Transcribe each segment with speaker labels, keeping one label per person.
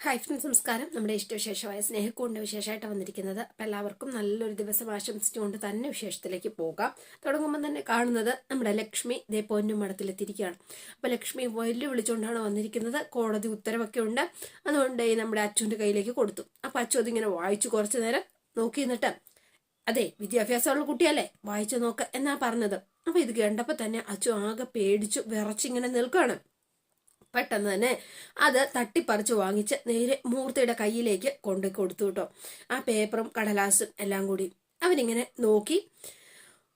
Speaker 1: Hi friends നമസ്കാരം. നമ്മുടെ ഇഷ്ടവിശേഷമായ സ്നേഹക്കൊണ്ട് വിശേഷമായിട്ട് വന്നിരിക്കുന്നത് അപ്പം എല്ലാവർക്കും നല്ലൊരു ദിവസം ആശംസിച്ചുകൊണ്ട് തന്നെ വിശേഷത്തിലേക്ക് പോകാം. തുടങ്ങുമ്പോൾ തന്നെ കാണുന്നത് നമ്മുടെ ലക്ഷ്മി ദേ പൊന്നും മഠത്തിലെത്തിയിരിക്കുകയാണ്. അപ്പോൾ ലക്ഷ്മി വലിയ വിളിച്ചുകൊണ്ടാണ് വന്നിരിക്കുന്നത്. കോടതി ഉത്തരവൊക്കെ ഉണ്ട്. അതുകൊണ്ട് നമ്മുടെ അച്ഛന്റെ കയ്യിലേക്ക് കൊടുത്തു. അപ്പോൾ അച്ഛൻ അതിങ്ങനെ വായിച്ചു കുറച്ചു നേരം നോക്കി നിന്നിട്ട് അതെ വിദ്യാഭ്യാസമുള്ള കുട്ടിയല്ലേ? വായിച്ചു നോക്ക് എന്നാ പറഞ്ഞത്. അപ്പോൾ ഇത് കണ്ടപ്പോൾ തന്നെ അച്ഛൻ ആകെ പേടിച്ചു വിറച്ചിങ്ങനെ നിൽക്കുകയാണ്. പെട്ടെന്ന് തന്നെ അത് തട്ടിപ്പറിച്ച് വാങ്ങിച്ച് നേരെ മൂർത്തിയുടെ കയ്യിലേക്ക് കൊണ്ട് കൊടുത്തു കേട്ടോ. ആ പേപ്പറും കടലാസും എല്ലാം കൂടി അവനിങ്ങനെ നോക്കി.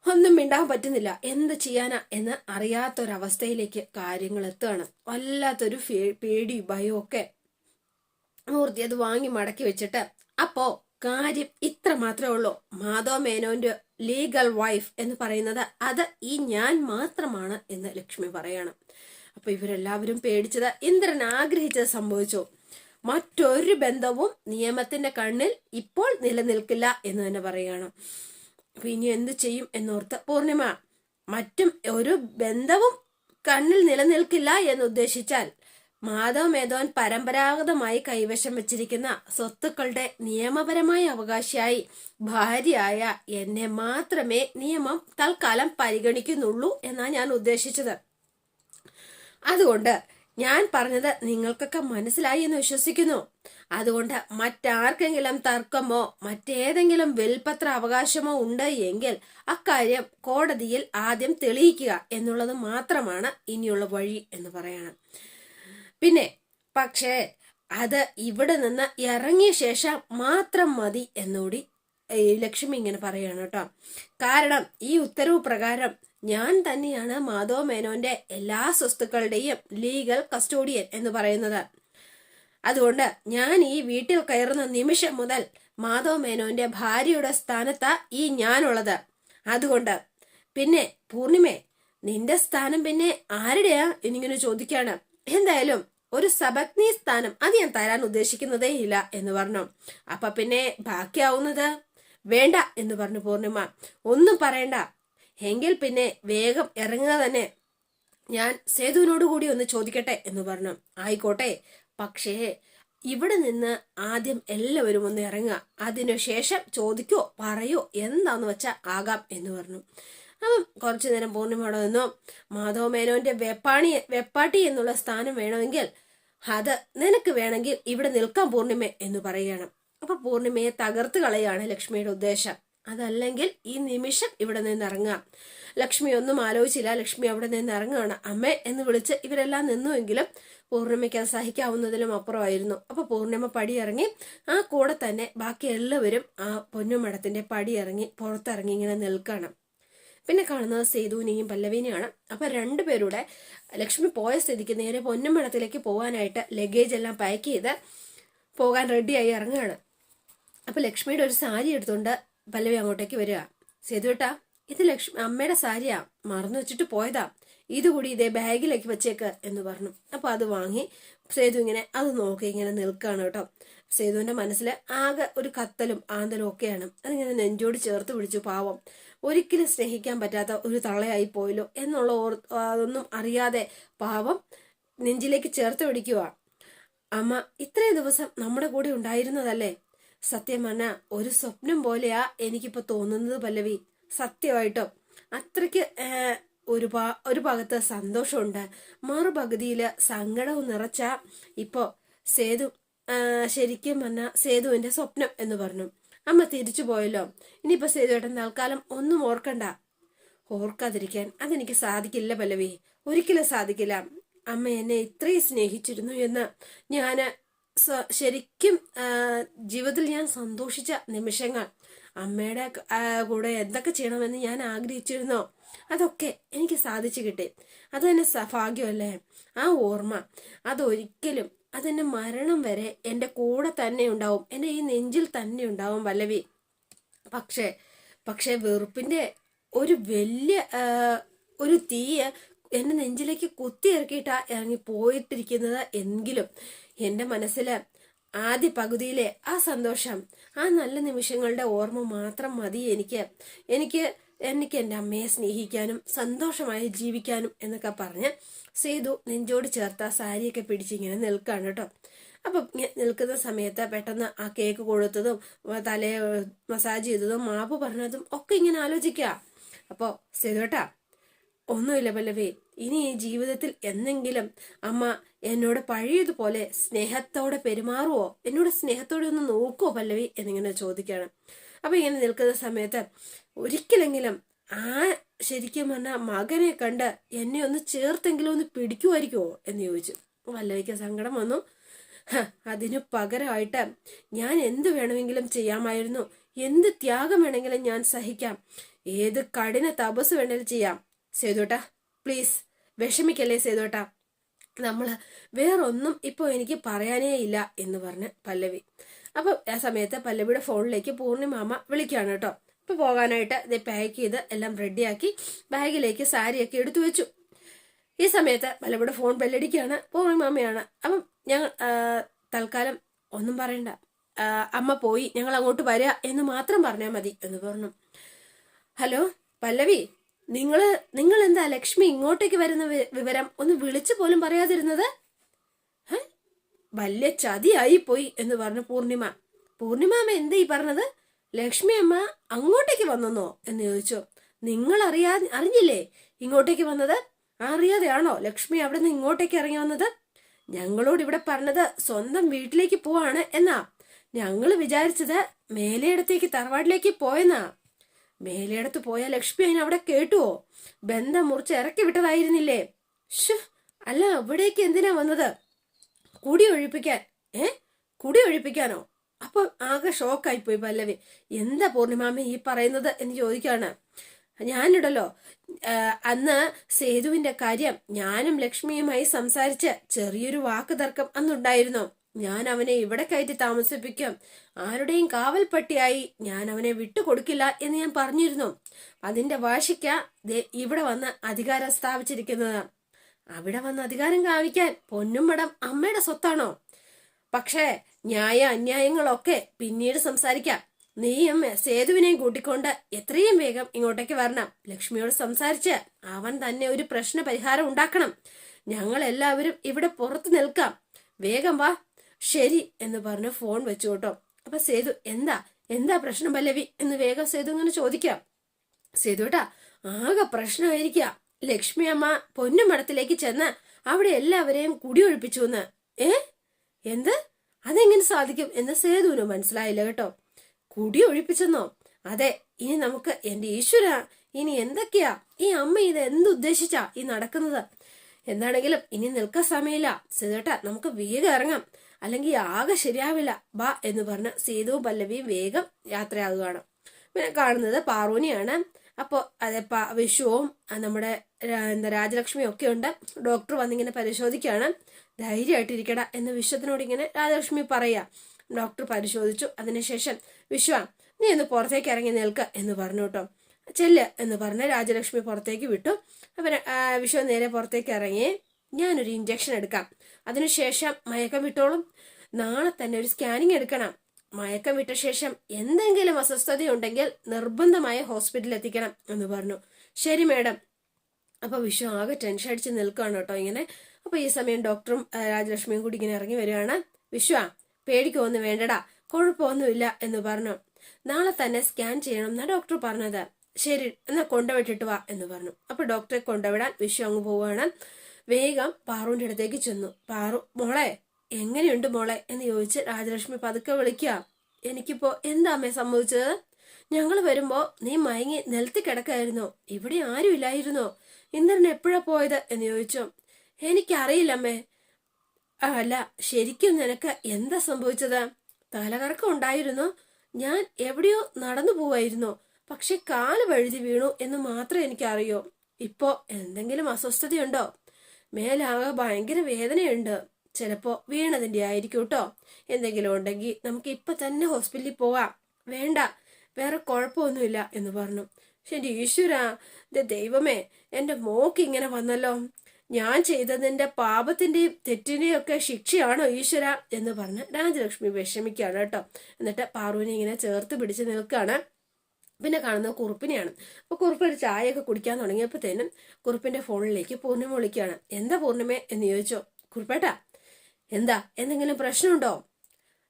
Speaker 1: ഒന്നും മിണ്ടാൻ പറ്റുന്നില്ല. എന്ത് ചെയ്യാനാ എന്ന് അറിയാത്തൊരവസ്ഥയിലേക്ക് കാര്യങ്ങൾ എത്തുകയാണ്. വല്ലാത്തൊരു പേടി ഭയവും ഒക്കെ. മൂർത്തി അത് വാങ്ങി മടക്കി വെച്ചിട്ട് അപ്പോ കാര്യം ഇത്ര മാത്രമേ ഉള്ളൂ. മാധവ മേനോന്റെ ലീഗൽ വൈഫ് എന്ന് പറയുന്നത് അത് ഈ ഞാൻ മാത്രമാണ് എന്ന് ലക്ഷ്മി പറയണം. അപ്പൊ ഇവരെല്ലാവരും പേടിച്ചത് ഇന്ദ്രൻ ആഗ്രഹിച്ചത് സംഭവിച്ചു. മറ്റൊരു ബന്ധവും നിയമത്തിന്റെ കണ്ണിൽ ഇപ്പോൾ നിലനിൽക്കില്ല എന്ന് തന്നെ പറയുകയാണ്. അപ്പൊ ഇനി എന്ത് ചെയ്യും എന്നോർത്ത് പൂർണിമ മറ്റും ഒരു ബന്ധവും കണ്ണിൽ നിലനിൽക്കില്ല എന്ന് ഉദ്ദേശിച്ചാൽ മാധവ് മേധവൻ പരമ്പരാഗതമായി കൈവശം വെച്ചിരിക്കുന്ന സ്വത്തുക്കളുടെ നിയമപരമായ അവകാശിയായി ഭാര്യയായ എന്നെ മാത്രമേ നിയമം തൽക്കാലം പരിഗണിക്കുന്നുള്ളൂ എന്നാണ് ഞാൻ ഉദ്ദേശിച്ചത്. അതുകൊണ്ട് ഞാൻ പറഞ്ഞത് നിങ്ങൾക്കൊക്കെ മനസ്സിലായി എന്ന് വിശ്വസിക്കുന്നു. അതുകൊണ്ട് മറ്റാർക്കെങ്കിലും തർക്കമോ മറ്റേതെങ്കിലും വെൽപത്ര അവകാശമോ ഉണ്ട് എങ്കിൽ അക്കാര്യം കോടതിയിൽ ആദ്യം തെളിയിക്കുക എന്നുള്ളത് മാത്രമാണ് ഇനിയുള്ള വഴി എന്ന് പറയണം. പിന്നെ പക്ഷേ അത് ഇവിടെ നിന്ന് ഇറങ്ങിയ ശേഷം മാത്രം മതി എന്നുകൂടി ലക്ഷ്മി ഇങ്ങനെ പറയാണ് കേട്ടോ. കാരണം ഈ ഉത്തരവ് പ്രകാരം ഞാൻ തന്നെയാണ് മാധവ മേനോന്റെ എല്ലാ സ്വത്തുക്കളുടെയും ലീഗൽ കസ്റ്റോഡിയൻ എന്ന് പറയുന്നത്. അതുകൊണ്ട് ഞാൻ ഈ വീട്ടിൽ കയറുന്ന നിമിഷം മുതൽ മാധവ മേനോന്റെ ഭാര്യയുടെ സ്ഥാനത്താ ഈ ഞാനുള്ളത്. അതുകൊണ്ട് പിന്നെ പൂർണിമേ നിന്റെ സ്ഥാനം പിന്നെ ആരുടെയാ എന്നിങ്ങനെ ചോദിക്കാണ്. എന്തായാലും ഒരു സബഗ്നി സ്ഥാനം അത് ഞാൻ തരാൻ ഉദ്ദേശിക്കുന്നതേ ഇല്ല എന്ന് പറഞ്ഞു. അപ്പൊ പിന്നെ ബാക്കിയാവുന്നത് വേണ്ട എന്ന് പറഞ്ഞു പൂർണിമ. ഒന്നും പറയണ്ട. എങ്കിൽ പിന്നെ വേഗം ഇറങ്ങുക തന്നെ. ഞാൻ സേതുവിനോട് കൂടി ഒന്ന് ചോദിക്കട്ടെ എന്ന് പറഞ്ഞു. ആയിക്കോട്ടെ. പക്ഷേ ഇവിടെ നിന്ന് ആദ്യം എല്ലാവരും ഒന്ന് ഇറങ്ങുക. അതിനുശേഷം ചോദിക്കോ പറയോ എന്താന്ന് വെച്ചാൽ ആകാം എന്ന് പറഞ്ഞു. അപ്പം കുറച്ചു നേരം പൂർണിമയോടെ നിന്നു. മാധവ മേനോന്റെ വെപ്പാണി വെപ്പാട്ടി എന്നുള്ള സ്ഥാനം വേണമെങ്കിൽ അത് നിനക്ക് വേണമെങ്കിൽ ഇവിടെ നിൽക്കാം പൂർണിമ എന്ന് പറയുകയാണ്. അപ്പൊ പൂർണിമയെ തകർത്ത് കളയാണ് ലക്ഷ്മിയുടെ ഉദ്ദേശം. അതല്ലെങ്കിൽ ഈ നിമിഷം ഇവിടെ നിന്ന് ഇറങ്ങാം ലക്ഷ്മി ഒന്നും ആലോചിച്ചില്ല. ലക്ഷ്മി അവിടെ നിന്ന് ഇറങ്ങുകയാണ് അമ്മ എന്ന് വിളിച്ച് ഇവരെല്ലാം നിന്നുവെങ്കിലും പൂർണിമയ്ക്ക് അത് സഹിക്കാവുന്നതിലും അപ്പുറമായിരുന്നു. അപ്പൊ പൂർണിമ പടി ഇറങ്ങി ആ കൂടെ തന്നെ ബാക്കി എല്ലാവരും ആ പൊന്നുമടത്തിന്റെ പടി ഇറങ്ങി പുറത്തിറങ്ങി ഇങ്ങനെ നിൽക്കണം. പിന്നെ കാണുന്നത് സേതുവിനെയും പല്ലവിനെയാണ്. അപ്പൊ രണ്ടുപേരുടെ ലക്ഷ്മി പോയ സ്ഥിതിക്ക് നേരെ പൊന്നുമടത്തിലേക്ക് പോകാനായിട്ട് ലഗേജ് എല്ലാം പാക്ക് ചെയ്ത് പോകാൻ റെഡിയായി ഇറങ്ങുകയാണ്. അപ്പൊ ലക്ഷ്മിയുടെ ഒരു സാരി എടുത്തുകൊണ്ട് പല്ലവി അങ്ങോട്ടേക്ക് വരിക. സേതുവേട്ടാ ഇത് ലക്ഷ്മി അമ്മയുടെ സാരിയാ. മറന്നു വെച്ചിട്ട് പോയതാ. ഇതുകൂടി ഇതേ ബാഗിലേക്ക് വെച്ചേക്ക് എന്ന് പറഞ്ഞു. അപ്പൊ അത് വാങ്ങി സേതു ഇങ്ങനെ അത് നോക്കി ഇങ്ങനെ നിൽക്കുകയാണ് കേട്ടോ. സേതുവിന്റെ മനസ്സിൽ ആകെ ഒരു കത്തലും ആന്തലും ഒക്കെയാണ്. അതിങ്ങനെ നെഞ്ചോട് ചേർത്ത് പിടിച്ചു പാവം. ഒരിക്കലും സ്നേഹിക്കാൻ പറ്റാത്ത ഒരു തള്ളയായി പോയല്ലോ എന്നുള്ള ഓർ അതൊന്നും അറിയാതെ പാവം നെഞ്ചിലേക്ക് ചേർത്ത് പിടിക്കുക അമ്മ ഇത്രയും ദിവസം നമ്മുടെ കൂടെ ഉണ്ടായിരുന്നതല്ലേ? സത്യം ഒരു സ്വപ്നം പോലെയാ എനിക്കിപ്പോ തോന്നുന്നത് പല്ലവി. സത്യമായിട്ടോ. അത്രയ്ക്ക് ഒരു ഒരു ഭാഗത്ത് സന്തോഷമുണ്ട്. മറുപകുതിയിൽ സങ്കടവും നിറച്ച ഇപ്പോ സേതു ശരിക്കും പറഞ്ഞ സേതുവിന്റെ സ്വപ്നം എന്ന് പറഞ്ഞു. അമ്മ തിരിച്ചു പോയല്ലോ. ഇനിയിപ്പോ സേതുവേട്ടൻ തൽക്കാലം ഒന്നും ഓർക്കണ്ട. ഓർക്കാതിരിക്കാൻ അതെനിക്ക് സാധിക്കില്ല പല്ലവി. ഒരിക്കലും സാധിക്കില്ല. അമ്മ എന്നെ ഇത്രയും സ്നേഹിച്ചിരുന്നു എന്ന് ഞാൻ ശരിക്കും ജീവിതത്തിൽ ഞാൻ സന്തോഷിച്ച നിമിഷങ്ങൾ അമ്മയുടെ കൂടെ എന്തൊക്കെ ചെയ്യണമെന്ന് ഞാൻ ആഗ്രഹിച്ചിരുന്നോ അതൊക്കെ എനിക്ക് സാധിച്ചു കിട്ടി. അത് തന്നെ ഭാഗ്യമല്ലേ? ആ ഓർമ്മ അതൊരിക്കലും അതെന്നെ മരണം വരെ എന്റെ കൂടെ തന്നെ ഉണ്ടാവും എന്റെ ഈ നെഞ്ചിൽ തന്നെ ഉണ്ടാവും വല്ലവി. പക്ഷേ പക്ഷേ വെറുപ്പിന്റെ ഒരു വലിയ ഒരു തീയ എന്റെ നെഞ്ചിലേക്ക് കുത്തി ഇറക്കിയിട്ടാണ് ഇറങ്ങി പോയിട്ടിരിക്കുന്നത് എങ്കിലും എന്റെ മനസ്സിൽ ആദ്യ പകുതിയിലെ ആ സന്തോഷം ആ നല്ല നിമിഷങ്ങളുടെ ഓർമ്മ മാത്രം മതി എനിക്ക്. എനിക്ക് എനിക്ക് എന്റെ അമ്മയെ സ്നേഹിക്കാനും സന്തോഷമായി ജീവിക്കാനും എന്നൊക്കെ പറഞ്ഞ് സേതു നെഞ്ചോട് ചേർത്ത സാരിയൊക്കെ പിടിച്ചിങ്ങനെ നിൽക്കാണ് കേട്ടോ. അപ്പം നിൽക്കുന്ന സമയത്ത് പെട്ടെന്ന് ആ കേക്ക് കൊടുത്തതും തലയെ മസാജ് ചെയ്തതും മാപ്പ് പറഞ്ഞതും ഒക്കെ ഇങ്ങനെ ആലോചിക്കുക അപ്പോൾ സേതുവേട്ടാ ഒന്നുമില്ല പല്ലവി ഇനി ജീവിതത്തിൽ എന്നെങ്കിലും അമ്മ എന്നോട് പഴയതുപോലെ സ്നേഹത്തോടെ പെരുമാറുവോ? എന്നോട് സ്നേഹത്തോടെ ഒന്ന് നോക്കുവോ പല്ലവി? എന്നിങ്ങനെ ചോദിക്കുകയാണ്. അപ്പൊ ഇങ്ങനെ നിൽക്കുന്ന സമയത്ത് ഒരിക്കലെങ്കിലും ആ ശരിക്കും പറഞ്ഞാൽ മകനെ കണ്ട് എന്നെ ഒന്ന് ചേർത്തെങ്കിലും ഒന്ന് പിടിക്കുമായിരിക്കുമോ എന്ന് ചോദിച്ചു. വല്ലവിക്ക് സങ്കടം വന്നു. അതിനു പകരമായിട്ട് ഞാൻ എന്ത് വേണമെങ്കിലും ചെയ്യാമായിരുന്നു. എന്ത് ത്യാഗം വേണമെങ്കിലും ഞാൻ സഹിക്കാം. ഏത് കഠിന തപസ് വേണമെങ്കിലും ചെയ്യാം. സേതോട്ടാ പ്ലീസ് വിഷമിക്കല്ലേ സേതോട്ടാ നമ്മൾ വേറൊന്നും ഇപ്പോൾ എനിക്ക് പറയാനേ ഇല്ല എന്ന് പറഞ്ഞ് പല്ലവി. അപ്പോൾ ആ സമയത്ത് പല്ലവിയുടെ ഫോണിലേക്ക് പൂർണിമാമ വിളിക്കുകയാണ് കേട്ടോ. ഇപ്പൊ പോകാനായിട്ട് ഇത് പാക്ക് ചെയ്ത് എല്ലാം റെഡിയാക്കി ബാഗിലേക്ക് സാരിയൊക്കെ എടുത്തു വെച്ചു. ഈ സമയത്ത് പല്ലവിയുടെ ഫോൺ ബെല്ലടിക്കുകയാണ് പൂർണിമാമയാണ് അപ്പം ഞങ്ങൾ തൽക്കാലം ഒന്നും പറയണ്ട. അമ്മ പോയി ഞങ്ങൾ അങ്ങോട്ട് വരിക എന്ന് മാത്രം പറഞ്ഞാൽ മതി എന്ന് പറഞ്ഞു. ഹലോ പല്ലവി? നിങ്ങൾ നിങ്ങൾ എന്താ ലക്ഷ്മി ഇങ്ങോട്ടേക്ക് വരുന്ന വിവരം ഒന്ന് വിളിച്ചു പോലും പറയാതിരുന്നത്? വലിയ ചതിയായി പോയി എന്ന് പറഞ്ഞു പൂർണിമ. പൂർണിമാമ എന്താ ഈ പറഞ്ഞത്? ലക്ഷ്മി അമ്മ അങ്ങോട്ടേക്ക് വന്നെന്നോ? എന്ന് ചോദിച്ചു. നിങ്ങൾ അറിയാ അറിഞ്ഞില്ലേ ഇങ്ങോട്ടേക്ക് വന്നത്? അറിയാതെയാണോ ലക്ഷ്മി അവിടെ നിന്ന് ഇങ്ങോട്ടേക്ക് ഇറങ്ങി വന്നത്? ഞങ്ങളോട് ഇവിടെ പറഞ്ഞത് സ്വന്തം വീട്ടിലേക്ക് പോവാണ് എന്നാ. ഞങ്ങൾ വിചാരിച്ചത് മേലയിടത്തേക്ക് തറവാട്ടിലേക്ക് പോയെന്നാ. മേലയിടത്ത് പോയ ലക്ഷ്മി അതിന് അവിടെ കേട്ടുവോ? ബന്ധം മുറിച്ച് ഇറക്കി വിട്ടതായിരുന്നില്ലേ? അല്ല അവിടേക്ക് എന്തിനാ വന്നത്? കുടി ഒഴിപ്പിക്കാൻ ഏ? കുടി ഒഴിപ്പിക്കാനോ? അപ്പൊ ആകെ ഷോക്കായി പോയി പല്ലവി. എന്താ പൂർണിമാമ ഈ പറയുന്നത് എന്ന് ചോദിക്കാണ്. ഞാനിടല്ലോ അന്ന് സേതുവിന്റെ കാര്യം ഞാനും ലക്ഷ്മിയുമായി സംസാരിച്ച് ചെറിയൊരു വാക്ക് തർക്കം അന്നുണ്ടായിരുന്നു. ഞാൻ അവനെ ഇവിടെ കയറ്റി താമസിപ്പിക്കും. ആരുടെയും കാവൽപ്പട്ടിയായി ഞാൻ അവനെ വിട്ടുകൊടുക്കില്ല എന്ന് ഞാൻ പറഞ്ഞിരുന്നു. അതിന്റെ വാശിക്ക ഇവിടെ വന്ന് അധികാരം സ്ഥാപിച്ചിരിക്കുന്നത്. അവിടെ വന്ന് അധികാരം കാവിക്കാൻ പൊന്നും മടം അമ്മയുടെ സ്വത്താണോ? പക്ഷേ ന്യായ അന്യായങ്ങളൊക്കെ പിന്നീട് സംസാരിക്കാം. നീയും സേതുവിനെയും കൂട്ടിക്കൊണ്ട് എത്രയും വേഗം ഇങ്ങോട്ടേക്ക് വരണം. ലക്ഷ്മിയോട് സംസാരിച്ച് അവൻ തന്നെ ഒരു പ്രശ്ന പരിഹാരം ഉണ്ടാക്കണം. ഞങ്ങൾ എല്ലാവരും ഇവിടെ പുറത്തു നിൽക്കാം. വേഗം വാ. ശരി എന്ന് പറഞ്ഞ് ഫോൺ വെച്ചു കേട്ടോ അപ്പൊ സേതു എന്താ? എന്താ പ്രശ്നം പല്ലവി? എന്ന് വേഗം സേതു ഇങ്ങനെ ചോദിക്കാം. സേതുട്ടാ ആകെ പ്രശ്നമായിരിക്കുക ലക്ഷ്മി അമ്മ പൊന്നുമടത്തിലേക്ക് ചെന്ന് അവിടെ എല്ലാവരെയും കുടിയൊഴിപ്പിച്ചു എന്ന് ഏ? എന്ത്? അതെങ്ങനെ സാധിക്കും? എന്ന് സേതുവിന് മനസ്സിലായില്ല കേട്ടോ. കുടി ഒഴിപ്പിച്ചെന്നോ അതെ ഇനി നമുക്ക് എന്റെ ഈശ്വര ഇനി എന്തൊക്കെയാ? ഈ അമ്മ ഇത് എന്തുദ്ദേശിച്ചാ ഈ നടക്കുന്നത്? എന്താണെങ്കിലും ഇനി നിൽക്കാൻ സമയമില്ല. സേതുട്ടാ നമുക്ക് വേഗം ഇറങ്ങാം. അല്ലെങ്കിൽ ആകെ ശരിയാവില്ല ബാ എന്ന് പറഞ്ഞ് സീതവും പല്ലവിയും വേഗം യാത്രയാകുകയാണ് പിന്നെ കാണുന്നത് പാറൂനിയാണ് അപ്പോൾ അതെ വിഷുവും നമ്മുടെ എന്താ രാജലക്ഷ്മിയും ഒക്കെ ഉണ്ട്. ഡോക്ടർ വന്നിങ്ങനെ പരിശോധിക്കുകയാണ്. ധൈര്യമായിട്ടിരിക്കട എന്ന് വിശ്വത്തിനോട് ഇങ്ങനെ രാജലക്ഷ്മി പറയാ. ഡോക്ടർ പരിശോധിച്ചു. അതിനുശേഷം വിശ്വ നീ ഒന്ന് പുറത്തേക്ക് ഇറങ്ങി നിൽക്ക എന്ന് പറഞ്ഞു കേട്ടോ. ചെല്ല് എന്ന് പറഞ്ഞ് രാജലക്ഷ്മി പുറത്തേക്ക് വിട്ടു. അപ്പം വിശ്വ നേരെ പുറത്തേക്ക് ഇറങ്ങി ഞാനൊരു ഇഞ്ചക്ഷൻ എടുക്കാം. അതിനുശേഷം മയക്കം വിട്ടോളും. നാളെ തന്നെ ഒരു സ്കാനിങ് എടുക്കണം. മയക്കം വിട്ട ശേഷം എന്തെങ്കിലും അസ്വസ്ഥതയുണ്ടെങ്കിൽ നിർബന്ധമായ ഹോസ്പിറ്റലിൽ എത്തിക്കണം എന്ന് പറഞ്ഞു. ശരി മേഡം. അപ്പൊ വിഷു ആകെ ടെൻഷൻ അടിച്ച് നിൽക്കുകയാണ് കേട്ടോ ഇങ്ങനെ. അപ്പൊ ഈ സമയം ഡോക്ടറും രാജലക്ഷ്മിയും കൂടി ഇങ്ങനെ ഇറങ്ങി വരികയാണ്. വിശ്വ പേടിക്കൊന്നും വേണ്ടടാ. കുഴപ്പമൊന്നുമില്ല എന്ന് പറഞ്ഞു. നാളെ തന്നെ സ്കാൻ ചെയ്യണം എന്നാ ഡോക്ടർ പറഞ്ഞത്. ശരി എന്നാ കൊണ്ടുവിട്ടിട്ട് വാ എന്ന് പറഞ്ഞു. അപ്പൊ ഡോക്ടറെ കൊണ്ടുവിടാൻ വിശ്വ അങ്ങ് പോവുകയാണ്. വേഗം പാറുവിന്റെ അടുത്തേക്ക് ചെന്നു. പാറു മോളെ എങ്ങനെയുണ്ട് മോളെ? എന്ന് ചോദിച്ച് രാജലക്ഷ്മി പതുക്കെ വിളിക്കുക. എനിക്കിപ്പോ എന്താ അമ്മേ സംഭവിച്ചത് ഞങ്ങൾ വരുമ്പോ നീ മയങ്ങി നിലത്തി കിടക്കായിരുന്നോ. ഇവിടെ ആരും ഇല്ലായിരുന്നോ? ഇന്ദ്രൻ എപ്പോഴാ പോയത്? എന്ന് ചോദിച്ചു. എനിക്കറിയില്ലമ്മേ അല്ല ശരിക്കും നിനക്ക് എന്താ സംഭവിച്ചത്? തലകറക്കം ഉണ്ടായിരുന്നു. ഞാൻ എവിടെയോ നടന്നു പോവായിരുന്നു. പക്ഷെ കാൽ വഴുതി വീണു എന്ന് മാത്രമേ എനിക്കറിയൂ. ഇപ്പോ എന്തെങ്കിലും അസ്വസ്ഥതയുണ്ടോ? മേലാകെ ഭയങ്കര വേദനയുണ്ട്. ചിലപ്പോ വീണതിന്റെ ആയിരിക്കും കേട്ടോ എന്തെങ്കിലും ഉണ്ടെങ്കിൽ നമുക്ക് ഇപ്പൊ തന്നെ ഹോസ്പിറ്റലിൽ പോവാം. വേണ്ട. വേറെ കുഴപ്പമൊന്നുമില്ല എന്ന് പറഞ്ഞു. ശരി ഈശ്വര ദൈവമേ എന്റെ മോക്ക് ഇങ്ങനെ വന്നല്ലോ. ഞാൻ ചെയ്തതിന്റെ പാപത്തിന്റെയും തെറ്റിന്റെയും ഒക്കെ ശിക്ഷയാണോ ഈശ്വര എന്ന് പറഞ്ഞ് രാജലക്ഷ്മി വിഷമിക്കുകയാണ് കേട്ടോ. എന്നിട്ട് പാർവിനെ ഇങ്ങനെ ചേർത്ത് പിടിച്ച് നിൽക്കുകയാണ്. പിന്നെ കാണുന്നത് കുറുപ്പിനെയാണ്. അപ്പോൾ കുറുപ്പ് ഒരു ചായയൊക്കെ കുടിക്കാൻ തുടങ്ങിയപ്പോഴത്തേനും കുറുപ്പിന്റെ ഫോണിലേക്ക് പൂർണിമ വിളിക്കുകയാണ്. എന്താ പൂർണിമ എന്ന് ചോദിച്ചോ. കുറുപ്പേട്ടാ എന്താ? എന്തെങ്കിലും പ്രശ്നമുണ്ടോ?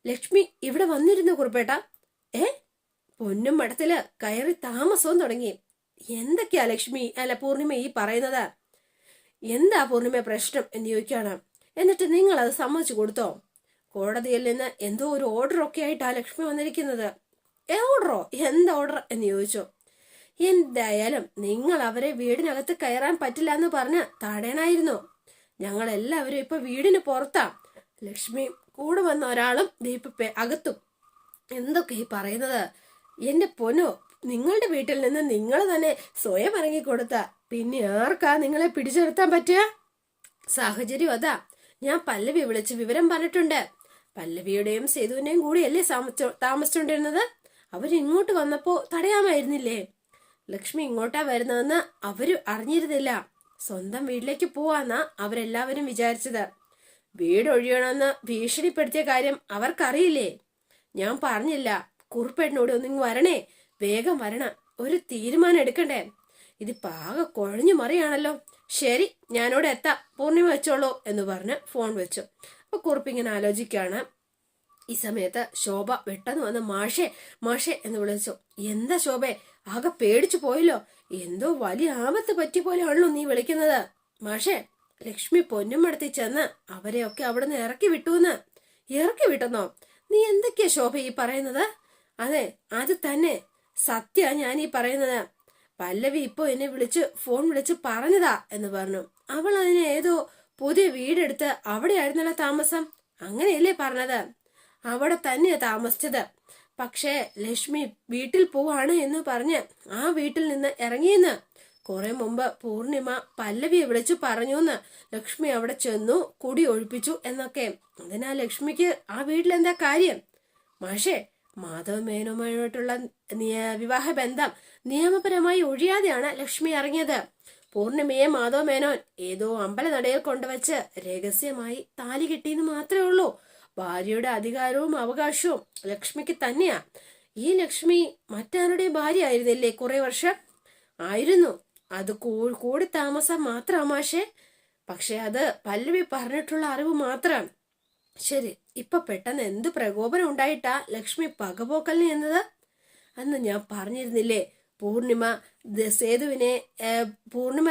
Speaker 1: ലക്ഷ്മി ഇവിടെ വന്നിരുന്നു കുറുപ്പേട്ട. ഏ? പൊന്നും മഠത്തിൽ കയറി താമസവും തുടങ്ങി. എന്തൊക്കെയാ ലക്ഷ്മി അല്ല പൂർണിമ ഈ പറയുന്നത്? എന്താ പൂർണിമ പ്രശ്നം എന്ന് ചോദിക്കുകയാണ്. എന്നിട്ട് നിങ്ങൾ അത് സമ്മതിച്ചു കൊടുത്തോ? കോടതിയിൽ നിന്ന് എന്തോ ഒരു ഓർഡർ ഒക്കെ ആയിട്ടാ ലക്ഷ്മി വന്നിരിക്കുന്നത്. ഓർഡറോ എന്ത് ഓർഡർ എന്ന് ചോദിച്ചു. എന്തായാലും നിങ്ങൾ അവരെ വീടിനകത്ത് കയറാൻ പറ്റില്ല എന്ന് പറഞ്ഞ് തടയണായിരുന്നു. ഞങ്ങളെല്ലാവരും ഇപ്പൊ വീടിന് പുറത്താ. ലക്ഷ്മി കൂടെ വന്ന ഒരാളും ദീപപ്പെ അകത്തും. എന്തൊക്കെ ഈ പറയുന്നത്? എന്റെ പൊന്നോ നിങ്ങളുടെ വീട്ടിൽ നിന്ന് നിങ്ങൾ തന്നെ സ്വയം ഇറങ്ങിക്കൊടുത്ത പിന്നെ ആർക്കാ നിങ്ങളെ പിടിച്ചെടുത്താൻ പറ്റുക? സാഹചര്യം അതാ. ഞാൻ പല്ലവി വിളിച്ച് വിവരം പറഞ്ഞിട്ടുണ്ട്. പല്ലവിയുടെയും സേതുവിന്റെയും കൂടിയല്ലേ താമസിച്ചുകൊണ്ടിരുന്നത് അവരിങ്ങോട്ട് വന്നപ്പോ തടയാമായിരുന്നില്ലേ? ലക്ഷ്മി ഇങ്ങോട്ടാ വരുന്നതെന്ന് അവർ അറിഞ്ഞിരുന്നില്ല. സ്വന്തം വീട്ടിലേക്ക് പോവാന്നാ അവരെല്ലാവരും വിചാരിച്ചത്. വീട് ഒഴിയണമെന്ന് ഭീഷണിപ്പെടുത്തിയ കാര്യം അവർക്കറിയില്ലേ? ഞാൻ പറഞ്ഞില്ല. കുറുപ്പേട്ടനോട് ഒന്നിങ് വരണേ. വേഗം വരണം. ഒരു തീരുമാനം എടുക്കണ്ടേ? ഇത് പാക കുഴഞ്ഞു മറിയാണല്ലോ. ശരി ഞാനോട് എത്താം. പൂർണിമ വെച്ചോളൂ എന്ന് പറഞ്ഞ് ഫോൺ വെച്ചു. അപ്പൊ കുറുപ്പിങ്ങനെ ആലോചിക്കുകയാണ് ഈ സമയത്ത് ശോഭ പെട്ടെന്ന് വന്ന് മാഷേ മാഷേ എന്ന് വിളിച്ചു. എന്താ ശോഭെ? ആകെ പേടിച്ചു പോയല്ലോ. എന്തോ വലിയ ആപത്ത് പറ്റിയ പോലെയാണല്ലോ നീ വിളിക്കുന്നത്. മാഷേ ലക്ഷ്മി പൊന്നുമടത്തി ചെന്ന് അവരെയൊക്കെ അവിടുന്ന് ഇറക്കി വിട്ടുന്ന്. ഇറക്കി വിട്ടെന്നോ? നീ എന്തൊക്കെയാ ശോഭ ഈ പറയുന്നത്? അതെ അത് തന്നെ. സത്യ ഞാൻ ഈ പറയുന്നത്. പല്ലവി ഇപ്പോ എന്നെ വിളിച്ച് ഫോൺ വിളിച്ച് പറഞ്ഞതാ എന്ന് പറഞ്ഞു. അവൾ അതിന് ഏതോ പുതിയ വീടെടുത്ത് അവിടെയായിരുന്നല്ലോ താമസം. അങ്ങനെയല്ലേ പറഞ്ഞത്? അവിടെ തന്നെയാ താമസിച്ചത്. പക്ഷേ ലക്ഷ്മി വീട്ടിൽ പോവാണ് എന്ന് പറഞ്ഞ് ആ വീട്ടിൽ നിന്ന് ഇറങ്ങിയെന്ന്. കുറെ മുമ്പ് പൂർണിമ പല്ലവിയെ വിളിച്ചു പറഞ്ഞുന്ന് ലക്ഷ്മി അവിടെ ചെന്നു കുടി ഒഴിപ്പിച്ചു എന്നൊക്കെ. അതിനാ ലക്ഷ്മിക്ക് ആ വീട്ടിൽ എന്താ കാര്യം? മാഷേ മാധവ മേനോമായിട്ടുള്ള വിവാഹ ബന്ധം നിയമപരമായി ഒഴിയാതെയാണ് ലക്ഷ്മി ഇറങ്ങിയത്. പൂർണിമയെ മാധവ മേനോൻ ഏതോ അമ്പലനടയിൽ കൊണ്ടുവച്ച് രഹസ്യമായി താലി കിട്ടിയെന്ന് മാത്രമേ ഉള്ളൂ. ഭാര്യയുടെ അധികാരവും അവകാശവും ലക്ഷ്മിക്ക് തന്നെയാ. ഈ ലക്ഷ്മി മറ്റാരുടെ ഭാര്യ ആയിരുന്നില്ലേ കുറെ വർഷം? ആയിരുന്നു. അത് കൂടി താമസം മാത്രം മാഷേ. പക്ഷെ അത് പല്ലവി പറഞ്ഞിട്ടുള്ള അറിവ് മാത്രമാണ് ശരി ഇപ്പൊ പെട്ടെന്ന് എന്ത് പ്രകോപനം ഉണ്ടായിട്ടാ ലക്ഷ്മി പകപോക്കലിന് എന്നത് അന്ന് ഞാൻ പറഞ്ഞിരുന്നില്ലേ പൂർണിമ സേതുവിനെ പൂർണിമ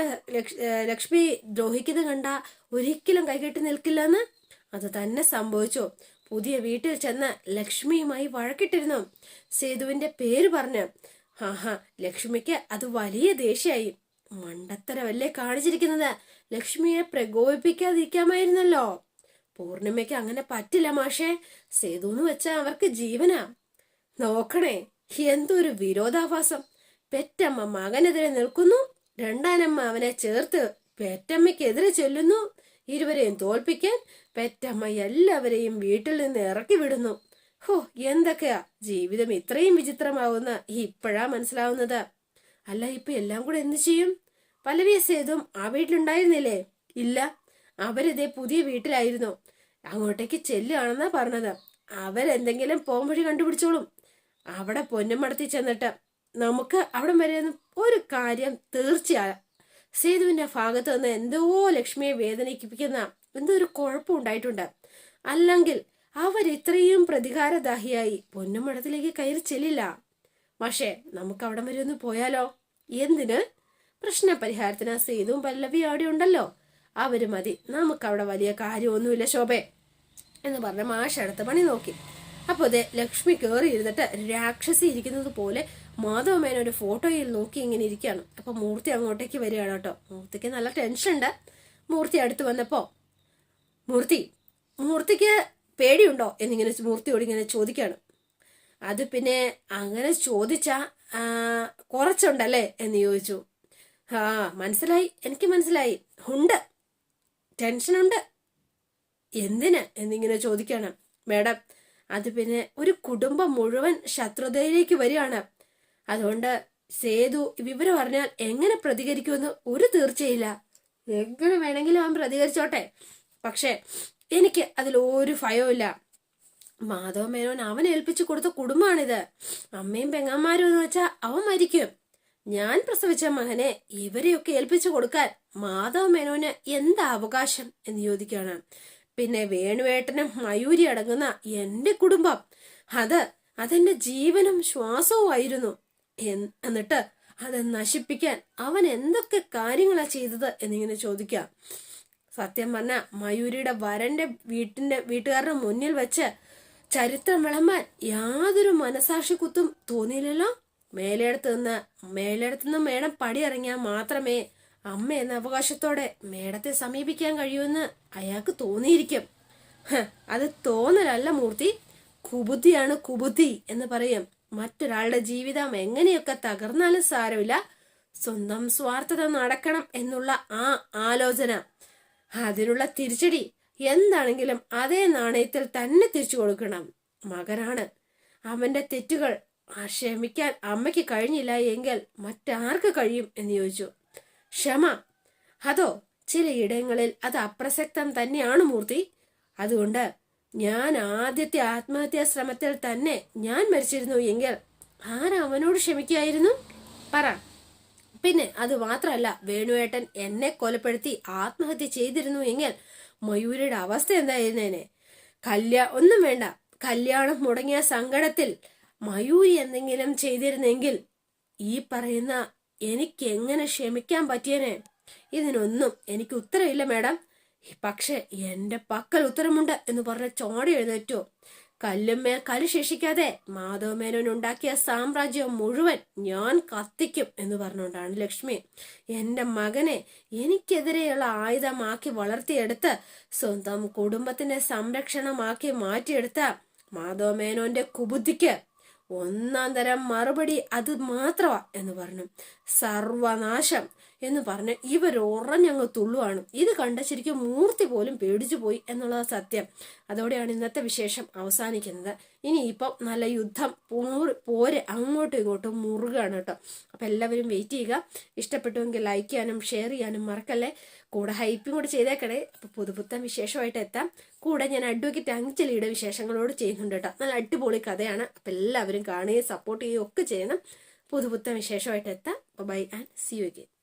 Speaker 1: ലക്ഷ്മി ദ്രോഹിക്കുന്നത് കണ്ട ഒരിക്കലും കൈകെട്ടി നിൽക്കില്ലെന്ന്? അത് തന്നെ സംഭവിച്ചു. പുതിയ വീട്ടിൽ ചെന്ന് ലക്ഷ്മിയുമായി വഴക്കിട്ടിരുന്നു. സേതുവിന്റെ പേര് പറഞ്ഞു ഹാ ലക്ഷ്മിക്ക് അത് വലിയ ദേഷ്യായി. മണ്ടത്തരവല്ലേ കാണിച്ചിരിക്കുന്നത്? ലക്ഷ്മിയെ പ്രകോപിപ്പിക്കാതിരിക്കാമായിരുന്നല്ലോ. പൂർണിമയ്ക്ക് അങ്ങനെ പറ്റില്ല മാഷേ. സേതുന്ന് വെച്ചാൽ അവർക്ക് ജീവനാ. നോക്കണേ എന്തൊരു വിരോധാഭാസം. പെറ്റമ്മ മകനെതിരെ നിൽക്കുന്നു. രണ്ടാനമ്മ അവനെ ചേർത്ത് പെറ്റമ്മയ്ക്കെതിരെ ചൊല്ലുന്നു. ഇരുവരെയും തോൽപ്പിക്കാൻ പെറ്റമ്മ എല്ലാവരെയും വീട്ടിൽ നിന്ന് ഇറക്കി വിടുന്നു. ഹോ എന്തൊക്കെയാ? ജീവിതം ഇത്രയും വിചിത്രമാവുന്ന ഇപ്പോഴാ മനസ്സിലാവുന്നത്. അല്ല ഇപ്പൊ എല്ലാം കൂടെ എന്ത് ചെയ്യും? പലവിയ സേതും ആ വീട്ടിലുണ്ടായിരുന്നില്ലേ? ഇല്ല. അവരിതേ പുതിയ വീട്ടിലായിരുന്നു. അങ്ങോട്ടേക്ക് ചെല്ലുകയാണെന്നാ പറഞ്ഞത്. അവരെന്തെങ്കിലും പോംവഴി കണ്ടുപിടിച്ചോളും. അവിടെ പൊന്നമടത്തി ചെന്നിട്ട് നമുക്ക് അവിടെ വരെ ഒരു കാര്യം തീർച്ചയായും സേതുവിന്റെ ഭാഗത്ത് നിന്ന് എന്തോ ലക്ഷ്മിയെ വേദനിപ്പിക്കുന്ന എന്തോ ഒരു കുഴപ്പം ഉണ്ടായിട്ടുണ്ട്. അല്ലെങ്കിൽ അവർ ഇത്രയും പ്രതികാരദാഹിയായി പൊന്നുമടത്തിലേക്ക് കയറി ചെല്ലില്ല. പക്ഷേ നമുക്ക് അവിടം വരെ ഒന്ന് പോയാലോ? എന്തിന്? പ്രശ്ന പരിഹാരത്തിന് സേതുവും പല്ലവിയും അവിടെ ഉണ്ടല്ലോ. അവർ മതി. നമുക്ക് അവിടെ വലിയ കാര്യമൊന്നുമില്ല ശോഭേ. എന്ന് പറഞ്ഞ മാഷ അടുത്ത പണി നോക്കി. അപ്പോൾ അതെ ലക്ഷ്മി കയറി ഇരുന്നിട്ട് രാക്ഷസി ഇരിക്കുന്നത് പോലെ മാധവമേന ഒരു ഫോട്ടോയിൽ നോക്കി ഇങ്ങനെ ഇരിക്കുകയാണ്. അപ്പൊ മൂർത്തി അങ്ങോട്ടേക്ക് വരികയാണ് കേട്ടോ. മൂർത്തിക്ക് നല്ല ടെൻഷൻ ഉണ്ട് മൂർത്തി അടുത്ത് വന്നപ്പോ മൂർത്തി മൂർത്തിക്ക് പേടിയുണ്ടോ? എന്നിങ്ങനെ മൂർത്തിയോട് ഇങ്ങനെ ചോദിക്കാണ് അത് പിന്നെ അങ്ങനെ ചോദിച്ചാ കുറച്ചുണ്ടല്ലേ എന്ന് ചോദിച്ചു. ആ മനസ്സിലായി എനിക്ക് മനസ്സിലായി. ഉണ്ട്. ടെൻഷനുണ്ട്. എന്തിന് എന്നിങ്ങനെ ചോദിക്കണം. മേഡം അത് പിന്നെ ഒരു കുടുംബം മുഴുവൻ ശത്രുതയിലേക്ക് വരികയാണ്. അതുകൊണ്ട് സേതു വിവരം അറിഞ്ഞാൽ എങ്ങനെ പ്രതികരിക്കുമെന്ന് ഒരു തീർച്ചയില്ല. എങ്ങനെ വേണമെങ്കിലും അവൻ പ്രതികരിച്ചോട്ടെ. പക്ഷേ എനിക്ക് അതിൽ ഒരു ഭയവുമില്ല. മാധവ മേനോൻ അവൻ ഏൽപ്പിച്ചു കൊടുത്ത കുടുംബമാണിത് അമ്മയും പെങ്ങന്മാരും എന്ന് വെച്ചാൽ അവൻ മരിക്കും. ഞാൻ പ്രസവിച്ച മകനെ ഇവരെയൊക്കെ ഏൽപ്പിച്ചു കൊടുക്കാൻ മാധവ മേനോന് എന്താ അവകാശം എന്ന് ചോദിക്കുകയാണ്. പിന്നെ വേണുവേട്ടനും മയൂരി അടങ്ങുന്ന എന്റെ കുടുംബം. അത് അതെന്റെ ജീവനും ശ്വാസവുമായിരുന്നു ആയിരുന്നു. എന്നിട്ട് അത് നശിപ്പിക്കാൻ അവൻ എന്തൊക്കെ കാര്യങ്ങളാ ചെയ്തത് എന്നിങ്ങനെ ചോദിക്കാം. സത്യം പറഞ്ഞ മയൂരിയുടെ വരന്റെ വീട്ടിന്റെ വീട്ടുകാരുടെ മുന്നിൽ വെച്ച് ചരിത്രം വിളമ്പാൻ യാതൊരു മനസാക്ഷി കുത്തും തോന്നിയില്ലല്ലോ? മേലെടുത്ത് നിന്ന് മേലെടുത്ത് നിന്ന് മേടം പടിയിറങ്ങിയാൽ മാത്രമേ അമ്മ എന്ന അവകാശത്തോടെ മേടത്തെ സമീപിക്കാൻ കഴിയുമെന്ന് അയാൾക്ക് തോന്നിയിരിക്കും. അത് തോന്നലല്ല മൂർത്തി. കുബുദ്ധിയാണ് കുബുദ്ധി എന്ന് പറയും. മറ്റൊരാളുടെ ജീവിതം എങ്ങനെയൊക്കെ തകർന്നാലും സാരമില്ല. സ്വന്തം സ്വാർത്ഥത നടക്കണം എന്നുള്ള ആ ആലോചന. അതിനുള്ള തിരിച്ചടി എന്താണെങ്കിലും അതേ നാണയത്തിൽ തന്നെ തിരിച്ചു കൊടുക്കണം. മകനാണ്. അവന്റെ തെറ്റുകൾ ക്ഷമിക്കാൻ അമ്മയ്ക്ക് കഴിഞ്ഞില്ല എങ്കിൽ മറ്റാർക്ക് കഴിയും എന്ന് ചോദിച്ചു. ക്ഷമ. അതോ ചിലയിടങ്ങളിൽ അത് അപ്രസക്തം തന്നെയാണ് മൂർത്തി. അതുകൊണ്ട് ഞാൻ ആദ്യത്തെ ആത്മഹത്യാ ശ്രമത്തിൽ തന്നെ ഞാൻ മരിച്ചിരുന്നു എങ്കിൽ ആരവനോട് ക്ഷമിക്കായിരുന്നു? പറ. പിന്നെ അത് മാത്രമല്ല വേണുവേട്ടൻ എന്നെ കൊലപ്പെടുത്തി ആത്മഹത്യ ചെയ്തിരുന്നു എങ്കിൽ മയൂരിയുടെ അവസ്ഥ എന്തായിരുന്നേനെ കല്യാ ഒന്നും വേണ്ട. കല്യാണം മുടങ്ങിയ സങ്കടത്തിൽ മയൂരി എന്തെങ്കിലും ചെയ്തിരുന്നെങ്കിൽ ഈ പറയുന്ന എനിക്ക് എങ്ങനെ ക്ഷമിക്കാൻ പറ്റിയനെ? ഇതിനൊന്നും എനിക്ക് ഉത്തരമില്ല മാഡം. പക്ഷെ എന്റെ പക്കൽ ഉത്തരമുണ്ട് എന്ന് പറഞ്ഞ ചോടി എഴുന്നേറ്റു. കല്ലുമ്മേ കൽ ശേഷിക്കാതെ മാധവമേനോൻ ഉണ്ടാക്കിയ സാമ്രാജ്യം മുഴുവൻ ഞാൻ കത്തിക്കും എന്ന് പറഞ്ഞുകൊണ്ടാണ് ലക്ഷ്മി. എന്റെ മകനെ എനിക്കെതിരെയുള്ള ആയുധമാക്കി വളർത്തിയെടുത്ത് സ്വന്തം കുടുംബത്തിന്റെ സംരക്ഷണമാക്കി മാറ്റിയെടുത്ത മാധവമേനോന്റെ കുബുദ്ധിക്ക് ഒന്നാം തരം മറുപടി അത് മാത്രമാ എന്ന് പറഞ്ഞു. സർവനാശം. എന്ന് പറഞ്ഞ് ഇവർ ഉറഞ്ഞങ്ങ് തുള്ളുവാണ്. ഇത് കണ്ട ശരിക്കും മൂർത്തി പോലും പേടിച്ചു പോയി എന്നുള്ളത് സത്യം. അതോടെയാണ് ഇന്നത്തെ വിശേഷം അവസാനിക്കുന്നത്. ഇനി ഇപ്പം നല്ല യുദ്ധം പോര് പോര് അങ്ങോട്ടും ഇങ്ങോട്ടും മുറുകയാണ് കേട്ടോ. അപ്പം എല്ലാവരും വെയിറ്റ് ചെയ്യുക. ഇഷ്ടപ്പെട്ടുവെങ്കിൽ ലൈക്ക് ചെയ്യാനും ഷെയർ ചെയ്യാനും മറക്കല്ലേ? കൂടെ ഹൈപ്പും കൂടെ ചെയ്തേക്കണേ. അപ്പോൾ പുതുപുത്തൻ വിശേഷമായിട്ട് എത്താം. കൂടെ ഞാൻ അഡ്വക്കേറ്റ് അഞ്ചലിയുടെ വിശേഷങ്ങളോട് ചെയ്യുന്നുണ്ട് കേട്ടോ. നല്ല അടിപൊളി കഥയാണ്. അപ്പം എല്ലാവരും കാണുകയും സപ്പോർട്ട് ചെയ്യുകയും ഒക്കെ ചെയ്യണം. പുതുപുത്തൻ വിശേഷമായിട്ട് എത്താം. Bye and see you again